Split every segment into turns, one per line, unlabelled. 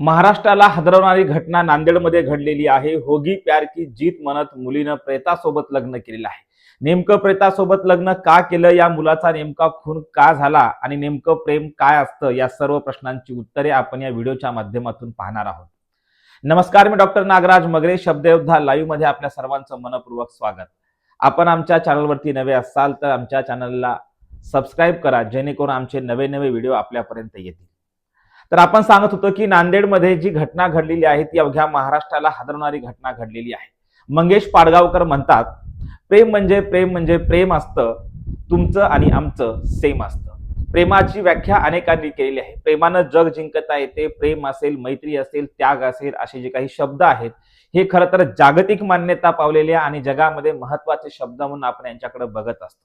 महाराष्ट्राला हादरवणारी घटना नांदेडमध्ये घडलेली आहे. होगी प्यार की जीत म्हणत मुलीनं प्रेतासोबत लग्न केलेलं आहे. नेमकं प्रेतासोबत लग्न का केलं? या मुलाचा नेमका खून का झाला? आणि नेमकं प्रेम काय असतं? या सर्व प्रश्नांची उत्तरे आपण या व्हिडिओच्या माध्यमातून पाहणार आहोत. नमस्कार मी डॉक्टर नागराज मगरे शब्दयोद्धा लाईव्हमध्ये आपल्या सर्वांचं मनपूर्वक स्वागत. आपण आमच्या चॅनलवरती नवे असाल तर आमच्या चॅनलला सबस्क्राईब करा जेणेकरून आमचे नवे नवे व्हिडिओ आपल्यापर्यंत येतील. तर आपण सांगत होतो की नांदेडमध्ये जी घटना घडलेली आहे ती अवघ्या महाराष्ट्राला हादरणारी घटना घडलेली आहे. मंगेश पाडगावकर म्हणतात प्रेम म्हणजे प्रेम म्हणजे प्रेम असतं तुमचं आणि आमचं सेम असतं. प्रेमाची व्याख्या अनेकांनी केलेली आहे. प्रेमानं जग जिंकता येते प्रेम असेल मैत्री असेल त्याग असेल असे जे काही शब्द आहेत हे खरं तर जागतिक मान्यता पावलेले आणि जगामध्ये महत्त्वाचे शब्द म्हणून आपण यांच्याकडे बघत असतो.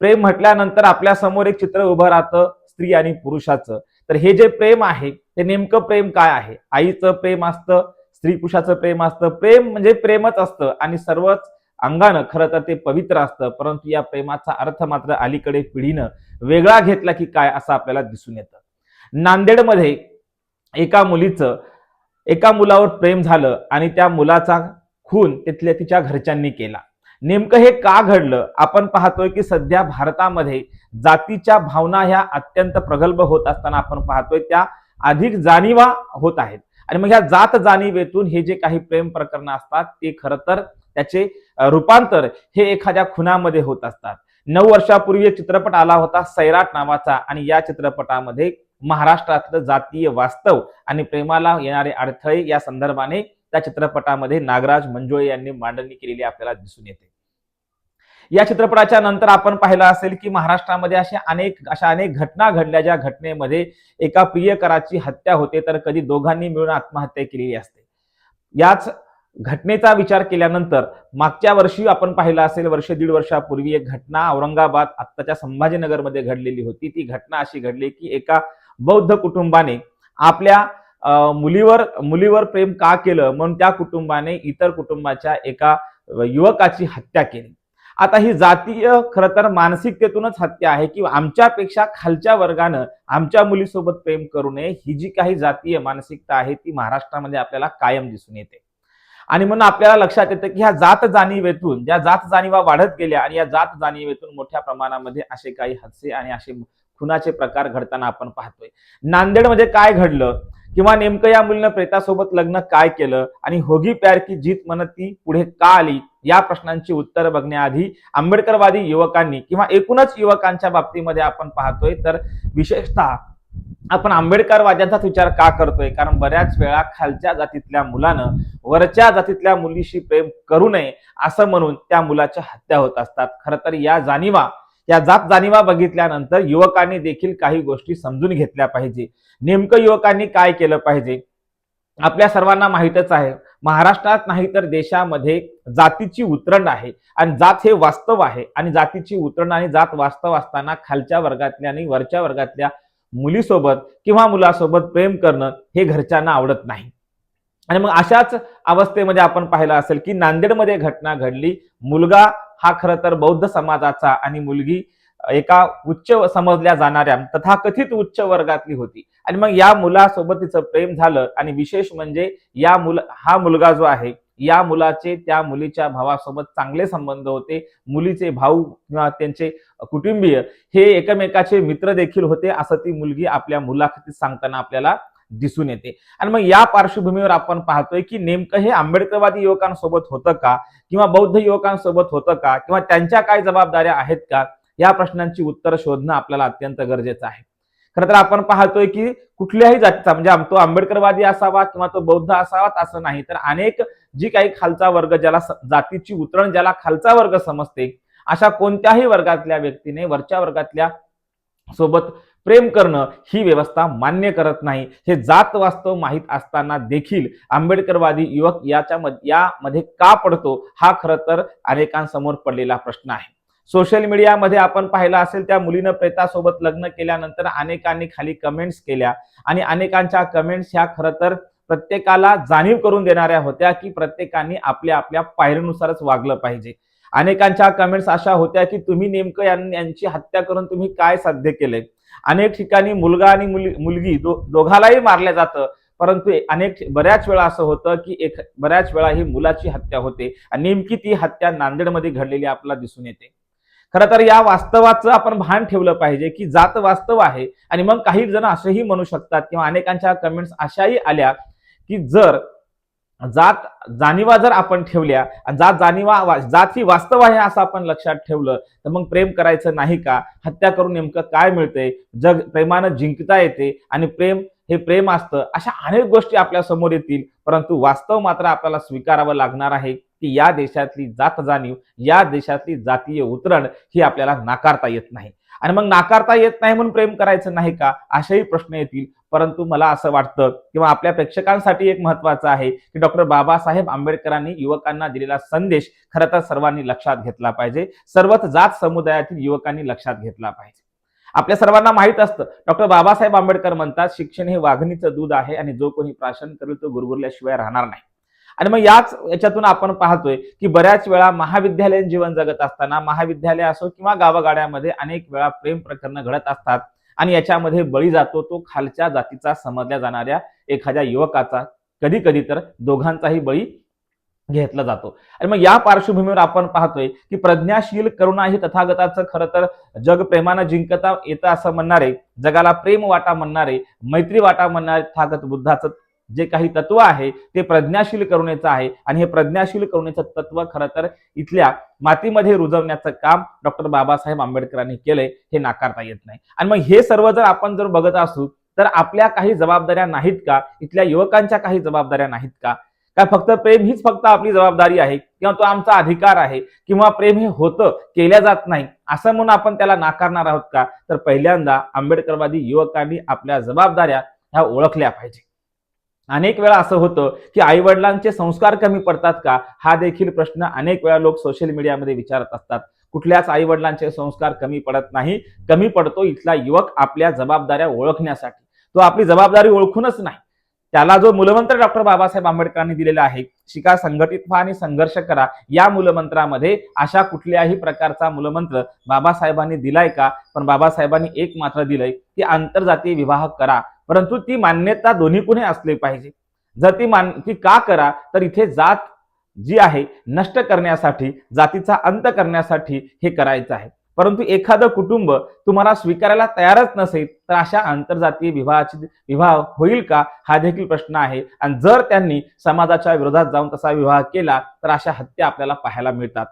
प्रेम म्हटल्यानंतर आपल्यासमोर एक चित्र उभं राहतं स्त्री आणि पुरुषाचं. तर हे जे प्रेम आहे ते नेमकं प्रेम काय आहे? आईचं प्रेम असतं स्त्री पुरुषाचं प्रेम असतं. प्रेम म्हणजे प्रेमच असतं आणि सर्वच अंगानं खरं तर ते पवित्र असतं. परंतु या प्रेमाचा अर्थ मात्र अलीकडे पिढीनं वेगळा घेतला की काय असं आपल्याला दिसून येतं. नांदेडमध्ये एका मुलीचं एका मुलावर प्रेम झालं आणि त्या मुलाचा खून तिथल्या तिच्या घरच्यांनी केला. नेमकं हे का घडलं? आपण पाहतोय की सध्या भारतामध्ये जातीच्या भावना ह्या अत्यंत प्रगल्भ होत असताना आपण पाहतोय त्या अधिक जाणीवा होत आहेत. आणि मग ह्या जात जाणीवेतून हे जे काही प्रेम प्रकरण असतात ते खरं तर त्याचे रूपांतर हे एखाद्या खुनामध्ये होत असतात. नऊ वर्षापूर्वी एक चित्रपट आला होता सैराट नावाचा आणि या चित्रपटामध्ये महाराष्ट्रातलं जातीय वास्तव आणि प्रेमाला येणारे अडथळे या संदर्भाने त्या चित्रपटामध्ये नागराज मंजुळे यांनी मांडणी केलेली आपल्याला दिसून येते. या चित्रपटाच्या नंतर आपण पाहिलं असेल की महाराष्ट्रामध्ये अशा अनेक अशा अनेक घटना घडल्या ज्या घटनेमध्ये एका प्रियकराची हत्या होते तर कधी दोघांनी मिळून आत्महत्या केलेली असते. याच घटनेचा विचार केल्यानंतर मागच्या वर्षी आपण पाहिलं असेल वर्ष दीड वर्षापूर्वी एक घटना औरंगाबाद आत्ताच्या संभाजीनगरमध्ये घडलेली होती. ती घटना अशी घडली की एका बौद्ध कुटुंबाने आपल्या मुलीवर मुलीवर प्रेम का केलं? म्हणून त्या कुटुंबाने इतर कुटुंबाच्या एका युवकाची हत्या केली. आता ही जातीय खरं तर मानसिकतेतूनच हत्या आहे की आमच्यापेक्षा खालच्या वर्गानं आमच्या मुलीसोबत प्रेम करू नये ही जी काही जातीय मानसिकता आहे ती महाराष्ट्रामध्ये आपल्याला कायम दिसून येते. आणि म्हणून आपल्याला लक्षात येतं की ह्या जात जाणीवेतून ज्या जात जाणीवा वाढत गेल्या आणि या जात जाणीवेतून मोठ्या प्रमाणामध्ये असे काही हादसे आणि असे खुनाचे प्रकार घडताना आपण पाहतोय. नांदेडमध्ये काय घडलं? किंवा नेमकं या मुलीनं प्रेतासोबत लग्न काय केलं आणि होगी प्यार की जीत म्हणत ती पुढे का आली? या प्रश्नांची उत्तरं बघण्याआधी आंबेडकरवादी युवकांनी किंवा एकूणच युवकांच्या बाबतीमध्ये आपण पाहतोय तर विशेषतः आपण आंबेडकरवाद्यांचाच विचार का करतोय? कारण बऱ्याच वेळा खालच्या जातीतल्या मुलानं वरच्या जातीतल्या मुलीशी प्रेम करू नये असं म्हणून त्या मुलाच्या हत्या होत असतात. खरं तर या जाणीवा या जात जाणीवा बघितल्यानंतर युवकांनी देखील काही गोष्टी समजून घेतल्या पाहिजे. नेमकं युवकांनी काय केलं पाहिजे? आपल्या सर्वांना माहीतच आहे महाराष्ट्रात नाही तर देशामध्ये जातीची उतरण आहे आणि जात हे वास्तव आहे आणि जातीची उतरण आणि जात वास्तव असताना खालच्या वर्गातल्या आणि वरच्या वर्गातल्या मुलीसोबत किंवा मुलासोबत प्रेम करणं हे घरच्यांना आवडत नाही. आणि मग अशाच अवस्थेमध्ये आपण पाहिलं असेल की नांदेडमध्ये घटना घडली मुलगा हा खरं तर बौद्ध समाजाचा आणि मुलगी एका उच्च समजल्या जाणाऱ्या तथाकथित उच्च वर्गातली होती. आणि मग या मुलासोबत तिचं प्रेम झालं आणि विशेष म्हणजे या मुल हा मुलगा जो आहे या मुलाचे त्या मुलीच्या भावासोबत चांगले संबंध होते. मुलीचे भाऊ किंवा त्यांचे कुटुंबीय हे एकमेकाचे मित्र देखील होते असं ती मुलगी आपल्या मुलाखतीत सांगताना आपल्याला दिसून येते. आणि मग या पार्श्वभूमीवर आपण पाहतोय की नेमकं हे आंबेडकरवादी युवकांसोबत होतं का? किंवा बौद्ध युवकांसोबत होतं का? किंवा त्यांच्या काय जबाबदाऱ्या आहेत का? या प्रश्नांची उत्तरं शोधणं आपल्याला अत्यंत गरजेचं आहे. खरं तर आपण पाहतोय की कुठल्याही जातीचा म्हणजे तो आंबेडकरवादी असावा किंवा तो बौद्ध असावा असं नाही. तर अनेक जी काही खालचा वर्ग ज्याला जातीची उतरण ज्याला खालचा वर्ग समजते अशा कोणत्याही वर्गातल्या व्यक्तीने वरच्या वर्गातल्या सोबत प्रेम करणं ही व्यवस्था मान्य करत नाही. हे जात वास्तव माहीत असताना देखील आंबेडकरवादी युवक याच्या यामध्ये का पडतो हा खरं तर अनेकांसमोर पडलेला प्रश्न आहे. सोशल मीडियामध्ये आपण पाहिलं असेल त्या मुलीनं प्रेतासोबत लग्न केल्यानंतर अनेकांनी खाली कमेंट्स केल्या आणि अनेकांच्या कमेंट्स ह्या खरं तर प्रत्येकाला जाणीव करून देणाऱ्या होत्या की प्रत्येकाने आपल्या आपल्या पायरीनुसारच वागलं पाहिजे. अनेकांच्या कमेंट्स अशा होत्या की तुम्ही नेमकं यांची हत्या करून तुम्ही काय साध्य केलंय? अनेक ठिकाणी मुलगा आणि मुली- मुलगी दो- दोघालाही मारलं जातं. परंतु अनेक बऱ्याच वेळा असं होतं की एक बऱ्याच वेळा ही मुलाची हत्या होते आणि नेमकी ती हत्या नांदेडमध्ये घडलेली आपल्याला दिसून येते. खरं तर या वास्तवाचं आपण भान ठेवलं पाहिजे की जात वास्तव आहे आणि मग काही जण असेही म्हणू शकतात किंवा अनेकांच्या कमेंट्स अशाही आल्या की जर जात जाणीवा जर आपण ठेवल्या आणि जात जाणीवा जात ही वास्तव आहे असं आपण लक्षात ठेवलं तर मग प्रेम करायचं नाही का? हत्या करून नेमकं काय मिळतंय? जग प्रेमानं जिंकता येते आणि प्रेम हे प्रेम असतं अशा अनेक गोष्टी आपल्यासमोर येतील परंतु वास्तव मात्र आपल्याला स्वीकारावं लागणार आहे की या देशातली जात जाणीव या देशातली जातीय उतरण ही आपल्याला नाकारता येत नाही. आणि मग नाकारता येत नाही म्हणून प्रेम करायचं नाही का? असेही प्रश्न येतील. परंतु मला असं वाटतं किंवा आपल्या प्रेक्षकांसाठी एक महत्वाचं आहे की डॉक्टर बाबासाहेब आंबेडकरांनी युवकांना दिलेला संदेश खरं तर सर्वांनी लक्षात घेतला पाहिजे. सर्वच जात समुदायातील युवकांनी लक्षात घेतला पाहिजे. आपल्या सर्वांना माहीत असतं डॉक्टर बाबासाहेब आंबेडकर म्हणतात शिक्षण हे वाघणीचं दूध आहे आणि जो कोणी प्राशन करेल तो गुरगुरल्याशिवाय राहणार नाही. आणि मग याच याच्यातून आपण पाहतोय की बऱ्याच वेळा महाविद्यालयीन जीवन जगत असताना महाविद्यालय असो किंवा गावागाड्यामध्ये अनेक वेळा प्रेम प्रकरण घडत असतात. आणि याच्यामध्ये बळी जातो तो खालच्या जातीचा समजल्या जाणाऱ्या एखाद्या युवकाचा. कधी कधी तर दोघांचाही बळी घेतला जातो. आणि मग या पार्श्वभूमीवर आपण पाहतोय की प्रज्ञाशील करुणा ही तथागताचं खरं तर जग प्रेमानं जिंकता येतं असं म्हणणारे जगाला प्रेम वाटा म्हणणारे मैत्री वाटा म्हणणारे तथागत बुद्धाचं जे काही तत्व आहे ते प्रज्ञाशील करुणेचं आहे. आणि हे प्रज्ञाशील करुणेचं तत्व खरं तर इथल्या मातीमध्ये रुजवण्याचं काम डॉक्टर बाबासाहेब आंबेडकरांनी केलंय हे नाकारता येत नाही. आणि मग हे सर्व जर आपण जर बघत असू तर आपल्या काही जबाबदाऱ्या नाहीत का? इथल्या युवकांच्या काही जबाबदाऱ्या नाहीत का? काय फक्त प्रेम हीच फक्त आपली जबाबदारी आहे? किंवा तो आमचा अधिकार आहे? किंवा प्रेम हे होतं केल्या जात नाही? असं म्हणून आपण त्याला नाकारणार आहोत का? तर पहिल्यांदा आंबेडकरवादी युवकांनी आपल्या जबाबदाऱ्या ह्या ओळखल्या पाहिजे. अनेक वेळा असं होतं की आई वडिलांचे संस्कार कमी पडतात का? हा देखील प्रश्न अनेक वेळा लोक सोशल मीडियामध्ये विचारत असतात. कुठल्याच आई वडिलांचे संस्कार कमी पडत नाही. कमी पडतो इथला युवक आपल्या जबाबदाऱ्या ओळखण्यासाठी. तो आपली जबाबदारी ओळखूनच नाही. त्याला जो मूलमंत्र डॉक्टर बाबासाहेब आंबेडकरांनी दिलेला आहे शिका संघटित व्हा आणि संघर्ष करा या मूलमंत्रामध्ये अशा कुठल्याही प्रकारचा मूलमंत्र बाबासाहेबांनी दिलाय का? पण बाबासाहेबांनी एक मात्र दिलंय की आंतरजातीय विवाह करा. परंतु ती मान्यता दोन्हीकडे असली पाहिजे. जर ती मान ती का करा तर इथे जात जी आहे नष्ट करण्यासाठी जातीचा अंत करण्यासाठी हे करायचं आहे. परंतु एखादं कुटुंब तुम्हाला स्वीकारायला तयारच नसेल तर अशा आंतरजातीय विवाहाची विवाह होईल का? हा देखील प्रश्न आहे. आणि जर त्यांनी समाजाच्या विरोधात जाऊन तसा विवाह केला तर अशा हत्या आपल्याला पाहायला मिळतात.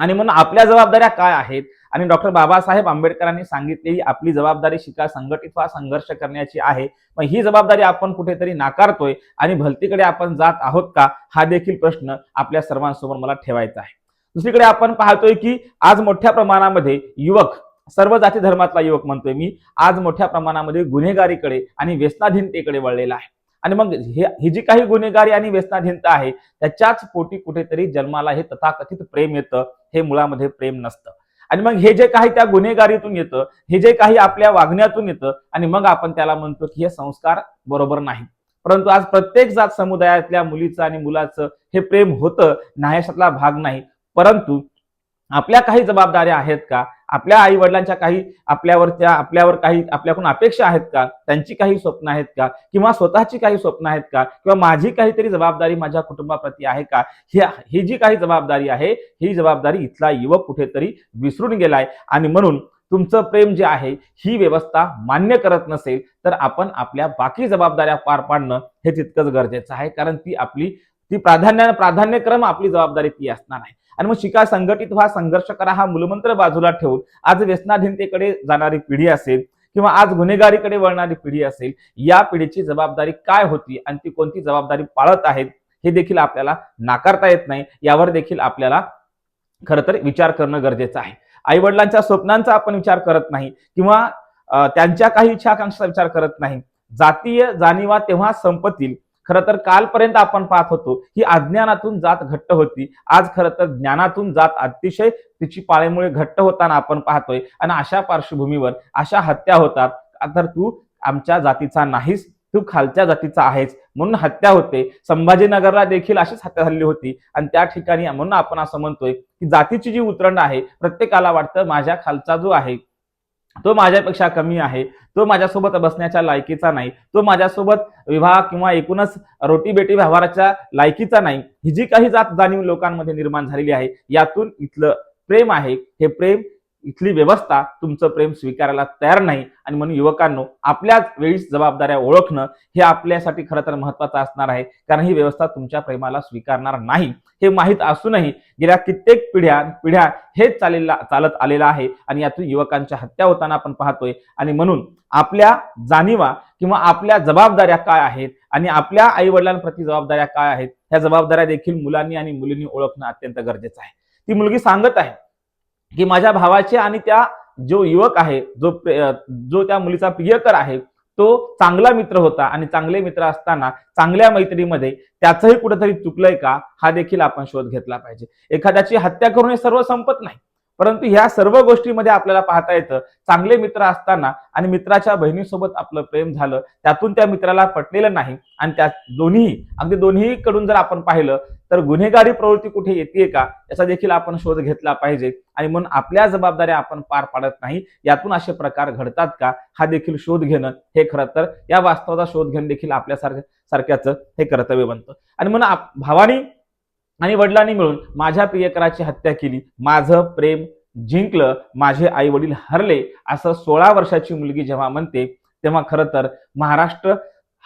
आणि म्हणून आपल्या जबाबदाऱ्या काय आहेत? आणि डॉक्टर बाबासाहेब आंबेडकरांनी सांगितलेली आपली जबाबदारी शिका संघटित व्हा संघर्ष करण्याची आहे. मग ही जबाबदारी आपण कुठेतरी नाकारतोय आणि भलतीकडे आपण जात आहोत का? हा देखील प्रश्न आपल्या सर्वांसमोर मला ठेवायचा आहे. दुसरीकडे आपण पाहतोय की आज मोठ्या प्रमाणामध्ये युवक सर्व जाती धर्मातला युवक म्हणतोय मी आज मोठ्या प्रमाणामध्ये गुन्हेगारीकडे आणि व्यसनाधीनतेकडे वळलेला आहे. आणि मग हे ही जी काही गुन्हेगारी आणि व्यसनाधीनता आहे त्याच्याच पोटी कुठेतरी जन्माला हे तथाकथित प्रेम येतं हे मुळामध्ये प्रेम नसतं. आणि मग हे जे काही त्या गुन्हेगारीतून येतं हे जे काही आपल्या वागण्यातून येतं आणि मग आपण त्याला म्हणतो की हे संस्कार बरोबर नाही. परंतु आज प्रत्येक जात समुदायातल्या मुलीचं आणि मुलाचं हे प्रेम होतं नाहीशातला भाग नाही. परंतु आपल्या काही जबाबदाऱ्या आहेत का? आपल्या आई वडिलांच्या काही आपल्यावर त्या आपल्यावर काही आपल्याकडून अपेक्षा आहेत का? त्यांची काही स्वप्न आहेत का? किंवा स्वतःची काही स्वप्न आहेत का? किंवा माझी काहीतरी जबाबदारी माझ्या कुटुंबाप्रती आहे का? ही ही जी काही जबाबदारी आहे ही जबाबदारी इथला युवक कुठेतरी विसरून गेलाय. आणि म्हणून तुमचं प्रेम जे आहे ही व्यवस्था मान्य करत नसेल तर आपण आपल्या बाकी जबाबदाऱ्या पार पाडणं हे तितकंच गरजेचं आहे. कारण ती आपली ती प्राधान्य प्राधान्यक्रम आपली जबाबदारी ती असणार आहे. आणि मग शिका संघटित व्हा संघर्ष करा हा मूलमंत्र बाजूला ठेवून आज व्यसनाधीनतेकडे जाणारी पिढी असेल किंवा आज गुन्हेगारीकडे वळणारी पिढी असेल या पिढीची जबाबदारी काय होती आणि ती कोणती जबाबदारी पाळत आहेत हे देखील आपल्याला नाकारता येत नाही. यावर देखील आपल्याला खरं तर विचार करणं गरजेचं आहे. आई वडिलांच्या स्वप्नांचा आपण विचार करत नाही किंवा त्यांच्या काही इच्छा आकांक्षाचा विचार करत नाही. जातीय जाणीवा तेव्हा संपतील. खरं तर कालपर्यंत आपण पाहत होतो की अज्ञानातून जात घट्ट होती. आज खरं तर ज्ञानातून जात अतिशय तिची पाळेमुळे घट्ट होताना आपण पाहतोय. आणि अशा पार्श्वभूमीवर अशा हत्या होतात. तर तू आमच्या जातीचा नाहीस तू खालच्या जातीचा आहेस म्हणून हत्या होते. संभाजीनगरला देखील अशीच हत्या झालेली होती. आणि त्या ठिकाणी म्हणून आपण असं म्हणतोय की जातीची जी उतरण आहे प्रत्येकाला वाटतं माझ्या खालचा जो आहे तो माझ्यापेक्षा कमी आहे. तो माझ्यासोबत बसण्याच्या लायकीचा नाही. तो माझ्यासोबत विवाह किंवा एकूणच रोटी बेटी व्यवहाराच्या लायकीचा नाही. ही जी काही जात जाणीव लोकांमध्ये निर्माण झालेली आहे यातून इथलं प्रेम आहे. हे प्रेम इथली व्यवस्था तुमचं प्रेम स्वीकारायला तयार नाही. आणि म्हणून युवकांनो आपल्याच वेळीच जबाबदाऱ्या ओळखणं हे आपल्यासाठी खरं तर महत्वाचं असणार आहे. कारण ही व्यवस्था तुमच्या प्रेमाला स्वीकारणार नाही. हे माहीत असूनही गेल्या कित्येक पिढ्या पिढ्या हेच चालेला चालत आलेलं आहे. आणि यातून युवकांच्या हत्या होताना आपण पाहतोय. आणि म्हणून आपल्या जाणीवा किंवा आपल्या जबाबदाऱ्या काय आहेत? आणि आपल्या आई वडिलांप्रती जबाबदाऱ्या काय आहेत? ह्या जबाबदाऱ्या देखील मुलांनी आणि मुलींनी ओळखणं अत्यंत गरजेचं आहे. ती मुलगी सांगत आहे की माझ्या भावाचे आणि त्या जो युवक आहे जो जो त्या मुलीचा प्रियकर आहे तो चांगला मित्र होता आणि चांगले मित्र असताना चांगल्या मैत्रीमध्ये त्याचंही कुठेतरी चुकलंय का हा देखील आपण शोध घेतला पाहिजे. एखाद्याची हत्या करून हे सर्व संपत नाही. परंतु ह्या सर्व गोष्टीमध्ये आपल्याला पाहता येतं चांगले मित्र असताना आणि मित्राच्या बहिणीसोबत आपलं प्रेम झालं त्यातून त्या मित्राला पटलेलं नाही आणि त्या दोन्ही अगदी दोन्ही कडून जर आपण पाहिलं तर गुन्हेगारी प्रवृत्ती कुठे येते का याचा देखील आपण शोध घेतला पाहिजे. आणि म्हणून आपल्या जबाबदाऱ्या आपण पार पाडत नाही यातून असे प्रकार घडतात का हा देखील शोध घेणं हे खरं तर या वास्तवाचा शोध घेणं देखील आपल्यासारख्या सारख्याचं हे कर्तव्य बनतं. आणि म्हणून आप- भावानी आणि वडिलांनी मिळून माझ्या प्रियकराची हत्या केली. माझं प्रेम जिंकलं. माझे आई वडील हरले. असं सोळा वर्षाची मुलगी जेव्हा म्हणते तेव्हा खरं तर महाराष्ट्र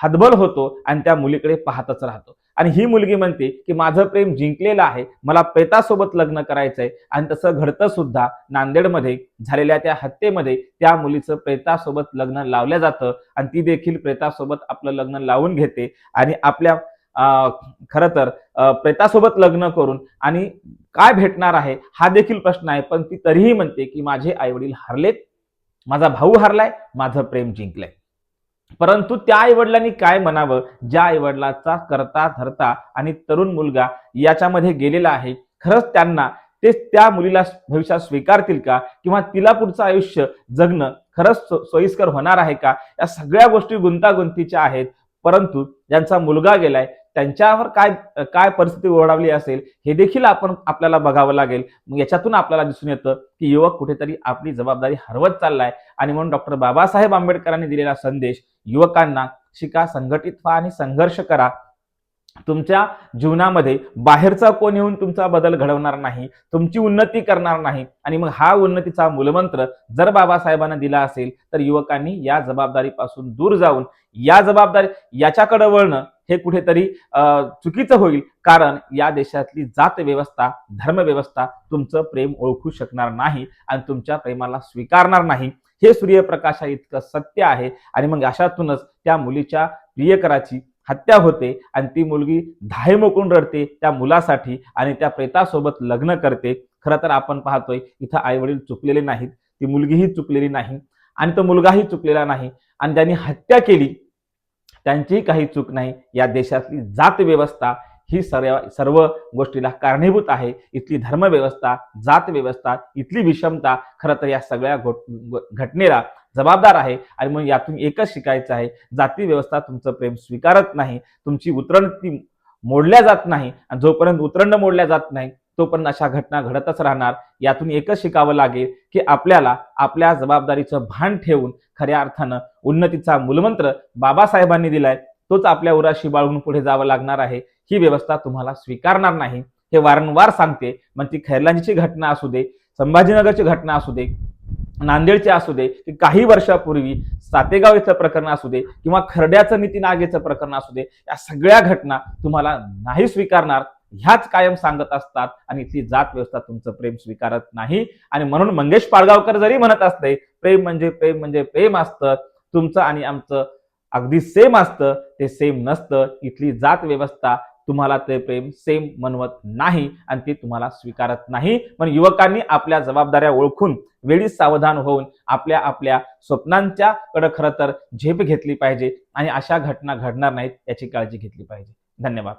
हतबल होतो आणि त्या मुलीकडे पाहतच राहतो. आणि ही मुलगी म्हणते की माझं प्रेम जिंकलेलं आहे. मला प्रेतासोबत लग्न करायचंय. आणि तसं घडतं सुद्धा नांदेडमध्ये झालेल्या त्या हत्येमध्ये त्या मुलीचं प्रेतासोबत लग्न लावलं जातं. आणि ती देखील प्रेतासोबत आपलं लग्न लावून घेते. आणि आपल्या खरं तर प्रेतासोबत लग्न करून आणि काय भेटणार आहे हा देखील प्रश्न आहे पण ती तरीही म्हणते की माझे आई वडील हरलेत माझा भाऊ हरलाय माझं प्रेम जिंकलंय. परंतु त्या आईवडिलांनी काय म्हणावं ज्या आईवडिलाचा करता धरता आणि तरुण मुलगा याच्यामध्ये गेलेला आहे खरंच त्यांना ते त्या मुलीला भविष्यात स्वीकारतील का? किंवा तिला पुढचं आयुष्य जगणं खरंच सो- सोयीस्कर होणार आहे का? या सगळ्या गोष्टी गुंतागुंतीच्या आहेत परंतु ज्यांचा मुलगा गेलाय त्यांच्यावर काय काय परिस्थिती ओढावली असेल हे देखील आपण आपल्याला बघावं लागेल. मग याच्यातून आपल्याला दिसून येतं की युवक कुठेतरी आपली जबाबदारी हरवत चाललाय. आणि म्हणून डॉक्टर बाबासाहेब आंबेडकरांनी दिलेला संदेश युवकांना शिका संघटित व्हा आणि संघर्ष करा. तुमच्या जीवनामध्ये बाहेरचा कोण येऊन तुमचा बदल घडवणार नाही तुमची उन्नती करणार नाही. आणि मग हा उन्नतीचा मूलमंत्र जर बाबासाहेबांना दिला असेल तर युवकांनी या जबाबदारीपासून दूर जाऊन या जबाबदारी याच्याकडे वळणं हे कुठेतरी चुकीचं होईल. कारण या देशातली जात व्यवस्था धर्मव्यवस्था तुमचं प्रेम ओळखू शकणार नाही आणि तुमच्या प्रेमाला स्वीकारणार नाही. हे सूर्यप्रकाशा इतकं सत्य आहे आणि मग अशातूनच त्या मुलीच्या प्रियकराची हत्या होते आणि ती मुलगी धाय मोकून रडते त्या मुलासाठी आणि त्या प्रेतासोबत लग्न करते. खरं तर आपण पाहतोय इथं आई वडील चुकलेले नाहीत. ती मुलगीही चुकलेली नाही आणि तो मुलगाही चुकलेला नाही. आणि ज्यांनी हत्या केली. त्यांचीही काही चूक नाही. या देशातली जात व्यवस्था ही सर्व सर्व गोष्टीला कारणीभूत आहे. इथली धर्मव्यवस्था जात व्यवस्था इथली विषमता खरं तर या सगळ्या घोट- घ- घटनेला जबाबदार आहे. आणि म्हणून यातून एकच शिकायचं आहे. जाती व्यवस्था तुमचं प्रेम स्वीकारत नाही. तुमची उतरण ती मोडल्या जात नाही. आणि जोपर्यंत उतरंड मोडल्या जात नाही तोपर्यंत अशा घटना घडतच राहणार. यातून एकच शिकावं लागेल की आपल्याला आपल्या जबाबदारीचं भान ठेवून खऱ्या अर्थानं उन्नतीचा मूलमंत्र बाबासाहेबांनी दिलाय तोच आपल्या उराशी बाळगून पुढे जावं लागणार आहे. ही व्यवस्था तुम्हाला स्वीकारणार नाही. हे वारंवार सांगते. मग ती खैरलांजीची घटना असू दे संभाजीनगरची घटना असू दे नांदेडचे असू दे की काही वर्षापूर्वी सातेगाव इथलं प्रकरण असू दे किंवा खरड्याचं नीती नागेचं प्रकरण असू दे या सगळ्या घटना तुम्हाला नाही स्वीकारणार. ह्याच कायम सांगत असतात आणि इथली जात व्यवस्था तुमचं प्रेम स्वीकारत नाही. आणि म्हणून मंगेश पाडगावकर जरी म्हणत असते प्रेम म्हणजे प्रेम म्हणजे प्रेम असतं तुमचं आणि आमचं अगदी सेम असतं ते सेम नसतं. इथली जात व्यवस्था तुम्हाला ते प्रेम सेम म्हणवत नाही आणि ते तुम्हाला स्वीकारत नाही. पण युवकांनी आपल्या जबाबदाऱ्या ओळखून वेळीच सावधान होऊन आपल्या आपल्या स्वप्नांच्या कडे खरं तर झेप घेतली पाहिजे आणि अशा घटना घडणार नाहीत याची काळजी घेतली पाहिजे. धन्यवाद.